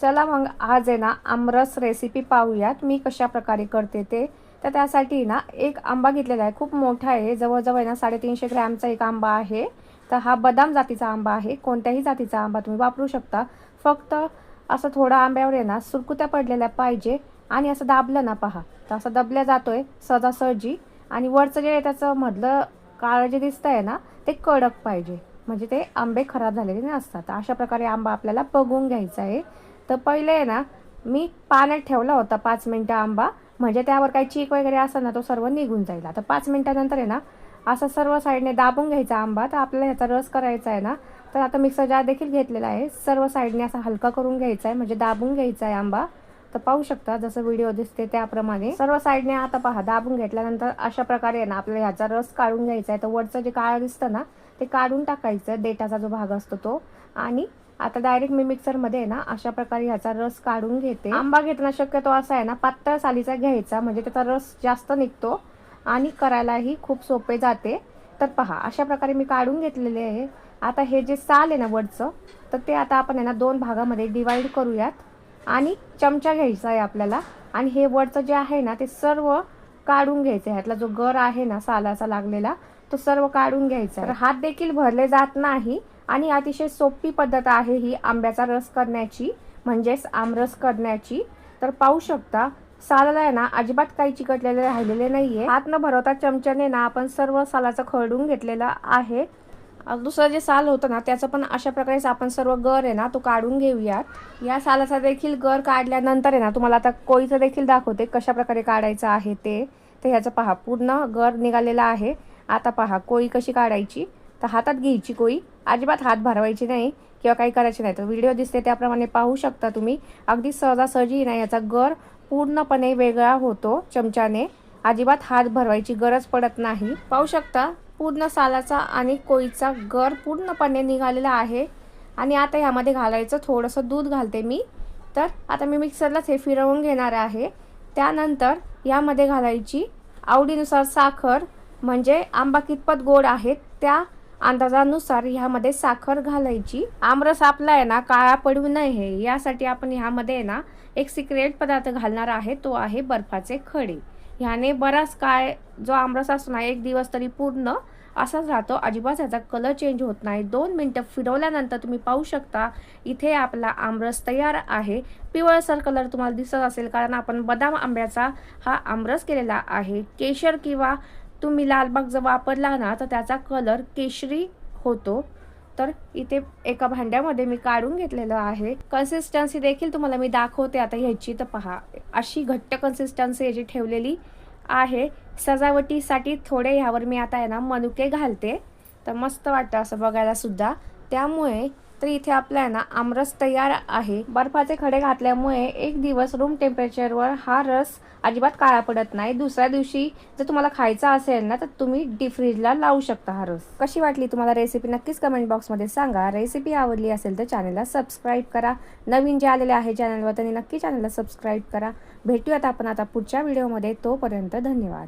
चला मग आज आहे ना आमरस रेसिपी पाहूयात. मी कशा प्रकारे करते ते. तर त्यासाठी ना एक आंबा घेतलेला आहे. खूप मोठा आहे. जवळजवळ आहे ना साडेतीनशे ग्रॅमचा एक आंबा आहे. तर हा बदाम जातीचा आंबा आहे. कोणत्याही जातीचा आंबा तुम्ही वापरू शकता. फक्त असं थोडा आंब्यावर आहे ना सुरकुत्या पडलेल्या पाहिजे आणि असं दाबलं ना पहा. तर असं दबल्या जातोय सहजासहजी आणि वरचं जे त्याचं मधलं काळं जे दिसतं आहे ना ते कडक पाहिजे. म्हणजे ते आंबे खराब झालेले नसतात तर अशा प्रकारे आंबा आपल्याला बघून घ्यायचा आहे. तर पहिले आहे ना मी पाण्यात ठेवला होता पाच मिनटं आंबा. म्हणजे त्यावर काही चीक वगैरे असेल ना तो सर्व निघून जाईल. आता पाच मिनटानंतर आहे ना असं सर्व साईडने दाबून घ्यायचा आंबा. तर आपल्याला ह्याचा रस करायचा आहे ना तर आता मिक्सर जार देखील घेतलेला आहे. सर्व साईडने असा हलका करून घ्यायचा आहे म्हणजे दाबून घ्यायचा आहे आंबा. तर पाहू शकता जसं व्हिडिओ दिसते त्याप्रमाणे. सर्व साईडने आता पहा दाबून घेतल्यानंतर अशा प्रकारे आहे ना आपल्याला ह्याचा रस काढून घ्यायचा आहे. तर वरचं जे काळं दिसतं ना ते काढून टाकायचं. डेटाचा जो भाग असतो तो. आणि आता डायरेक्ट मी मिक्सरमध्ये आहे ना अशा प्रकारे ह्याचा रस काढून घेते. आंबा घेताना शक्यतो असा आहे ना पातळ सालीचा घ्यायचा म्हणजे त्याचा रस जास्त निघतो आणि करायलाही खूप सोपे जाते. तर पहा अशा प्रकारे मी काढून घेतलेले आहे. आता हे जे साल आहे ना वरचं तर ते आता आपण आहे ना दोन भागामध्ये डिवाईड करूयात. आणि चमचा घ्यायचा आहे आपल्याला. आणि हे वरचं जे आहे ना ते सर्व काढून घ्यायचं आहे. ह्यातला जो गर आहे ना सालाचा लागलेला तो सर्व काढून घ्यायचा तर हात देखील भरले जात नाही. आणि अतिशय सोपी पद्धत आहे ही आंब्याचा रस करण्याची म्हणजेच आमरस करण्याची. तर पाहू शकता सालाला आहे ना अजिबात काही चिकटलेले राहिलेले नाहीये. हात न भरवता चमच्याने ना आपण सर्व सालाचं खरडून घेतलेलं आहे. दुसरं जे साल होतं ना त्याचं पण अशा प्रकारेच आपण सर्व गर आहे ना तो काढून घेऊयात. या सालाचा देखील गर काढल्यानंतर आहे ना तुम्हाला आता कोळीचं देखील दाखवते कशा प्रकारे काढायचं आहे ते. तर ह्याचं पहा पूर्ण गर निघालेला आहे. आता पहा कोळी कशी काढायची? तर हातात घ्यायची कोळी. अजिबात हात भरवायची नाही किंवा काही करायचे नाही. तर व्हिडिओ दिसते त्याप्रमाणे पाहू शकता तुम्ही. अगदी सहजासहजी नाही याचा गर पूर्णपणे वेगळा होतो चमच्याने. अजिबात हात भरवायची गरज पडत नाही. पाहू शकता पूर्ण सालाचा आणि कोळीचा गर पूर्णपणे निघालेला आहे. आणि आता ह्यामध्ये घालायचं थोडंसं दूध घालते मी. तर आता मी मिक्सरलाच हे फिरवून घेणार आहे. त्यानंतर यामध्ये घालायची आवडीनुसार साखर म्हणजे आंबा कितपत गोड आहेत त्या अंदाजानुसार ह्यामध्ये साखर घालायची. आमरस आपला आहे ना काळा पडू नये. यासाठी आपण ह्यामध्ये आहे ना एक सिक्रेट पदार्थ घालणार आहे तो आहे बर्फाचे खडे. ह्याने बराच काय जो आमरस असतो ना एक दिवस तरी पूर्ण असाच राहतो. अजिबात ह्याचा कलर चेंज होत नाही. दोन मिनटं फिरवल्यानंतर तुम्ही पाहू शकता इथे आपला आमरस तयार आहे. पिवळसर कलर तुम्हाला दिसत असेल कारण आपण बदाम आंब्याचा हा आमरस केलेला आहे. केशर किंवा तुम्ही लालबाग जर वापरला ना तर त्याचा कलर केशरी होतो. तर इथे एका भांड्यामध्ये मी काढून घेतलेलं आहे. कन्सिस्टन्सी देखील तुम्हाला मी दाखवते आता ह्याची. तर पहा अशी घट्ट कन्सिस्टन्सी याची ठेवलेली आहे. सजावटीसाठी थोडे ह्यावर मी आता आहे ना मनुके घालते. तर मस्त वाटतं असं बघायला सुद्धा. त्यामुळे तर इथे आपला आहे ना आमरस तयार आहे. बर्फाचे खडे घातल्यामुळे एक दिवस रूम टेम्परेचरवर हा रस अजिबात काळा पडत नाही. दुसऱ्या दिवशी जर तुम्हाला खायचा असेल ना तर तुम्ही डीप फ्रीजला लावू शकता हा रस. कशी वाटली तुम्हाला रेसिपी नक्कीच कमेंट बॉक्समध्ये सांगा. रेसिपी आवडली असेल तर चॅनलला सबस्क्राईब करा. नवीन जे आलेले आहे चॅनलवर त्यांनी नक्की चॅनलला सबस्क्राईब करा. भेटूयात आपण आता पुढच्या व्हिडिओमध्ये तोपर्यंत धन्यवाद.